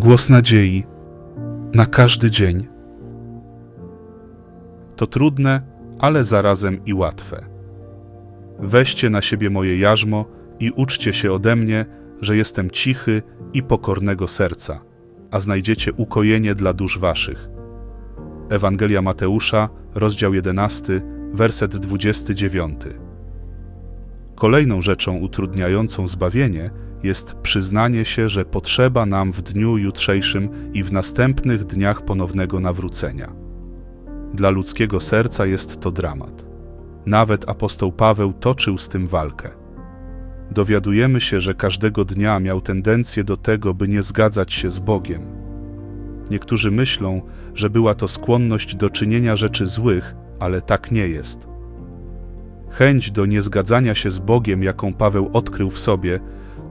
Głos nadziei na każdy dzień. To trudne, ale zarazem i łatwe. Weźcie na siebie moje jarzmo i uczcie się ode mnie, że jestem cichy i pokornego serca, a znajdziecie ukojenie dla dusz waszych. Ewangelia Mateusza, rozdział 11, werset 29. Kolejną rzeczą utrudniającą zbawienie jest przyznanie się, że potrzeba nam w dniu jutrzejszym i w następnych dniach ponownego nawrócenia. Dla ludzkiego serca jest to dramat. Nawet apostoł Paweł toczył z tym walkę. Dowiadujemy się, że każdego dnia miał tendencję do tego, by nie zgadzać się z Bogiem. Niektórzy myślą, że była to skłonność do czynienia rzeczy złych, ale tak nie jest. Chęć do niezgadzania się z Bogiem, jaką Paweł odkrył w sobie,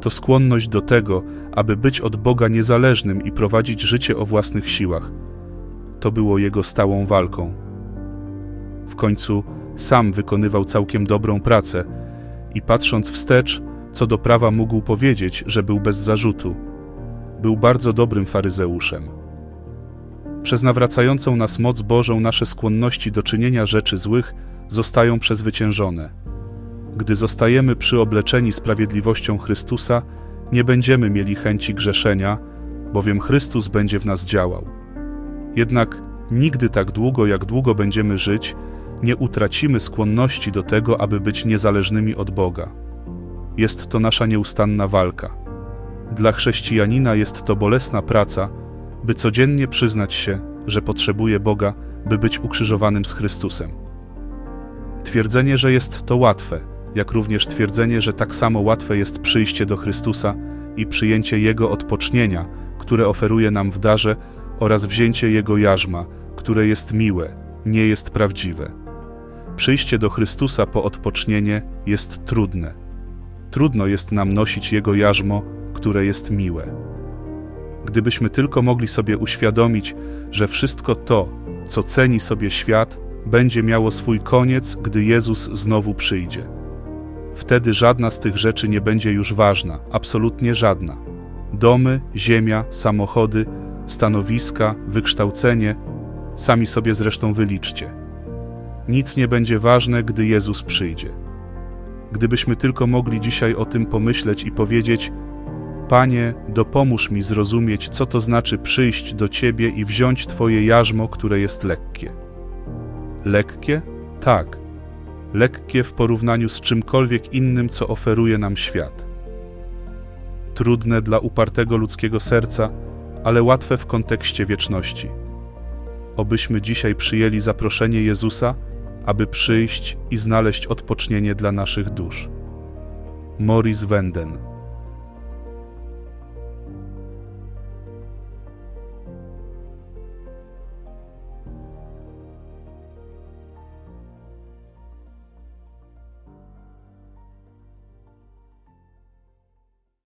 to skłonność do tego, aby być od Boga niezależnym i prowadzić życie o własnych siłach. To było jego stałą walką. W końcu sam wykonywał całkiem dobrą pracę i patrząc wstecz, co do prawa mógł powiedzieć, że był bez zarzutu. Był bardzo dobrym faryzeuszem. Przez nawracającą nas moc Bożą nasze skłonności do czynienia rzeczy złych zostają przezwyciężone. Gdy zostajemy przyobleczeni sprawiedliwością Chrystusa, nie będziemy mieli chęci grzeszenia, bowiem Chrystus będzie w nas działał. Jednak nigdy tak długo, jak długo będziemy żyć, nie utracimy skłonności do tego, aby być niezależnymi od Boga. Jest to nasza nieustanna walka. Dla chrześcijanina jest to bolesna praca, by codziennie przyznać się, że potrzebuje Boga, by być ukrzyżowanym z Chrystusem. Twierdzenie, że jest to łatwe, jak również twierdzenie, że tak samo łatwe jest przyjście do Chrystusa i przyjęcie Jego odpocznienia, które oferuje nam w darze, oraz wzięcie Jego jarzma, które jest miłe, nie jest prawdziwe. Przyjście do Chrystusa po odpocznienie jest trudne. Trudno jest nam nosić Jego jarzmo, które jest miłe. Gdybyśmy tylko mogli sobie uświadomić, że wszystko to, co ceni sobie świat, będzie miało swój koniec, gdy Jezus znowu przyjdzie. Wtedy żadna z tych rzeczy nie będzie już ważna, absolutnie żadna. Domy, ziemia, samochody, stanowiska, wykształcenie, sami sobie zresztą wyliczcie. Nic nie będzie ważne, gdy Jezus przyjdzie. Gdybyśmy tylko mogli dzisiaj o tym pomyśleć i powiedzieć: Panie, dopomóż mi zrozumieć, co to znaczy przyjść do Ciebie i wziąć Twoje jarzmo, które jest lekkie. Lekkie? Tak. Lekkie w porównaniu z czymkolwiek innym, co oferuje nam świat. Trudne dla upartego ludzkiego serca, ale łatwe w kontekście wieczności. Obyśmy dzisiaj przyjęli zaproszenie Jezusa, aby przyjść i znaleźć odpocznienie dla naszych dusz. Maurice Wenden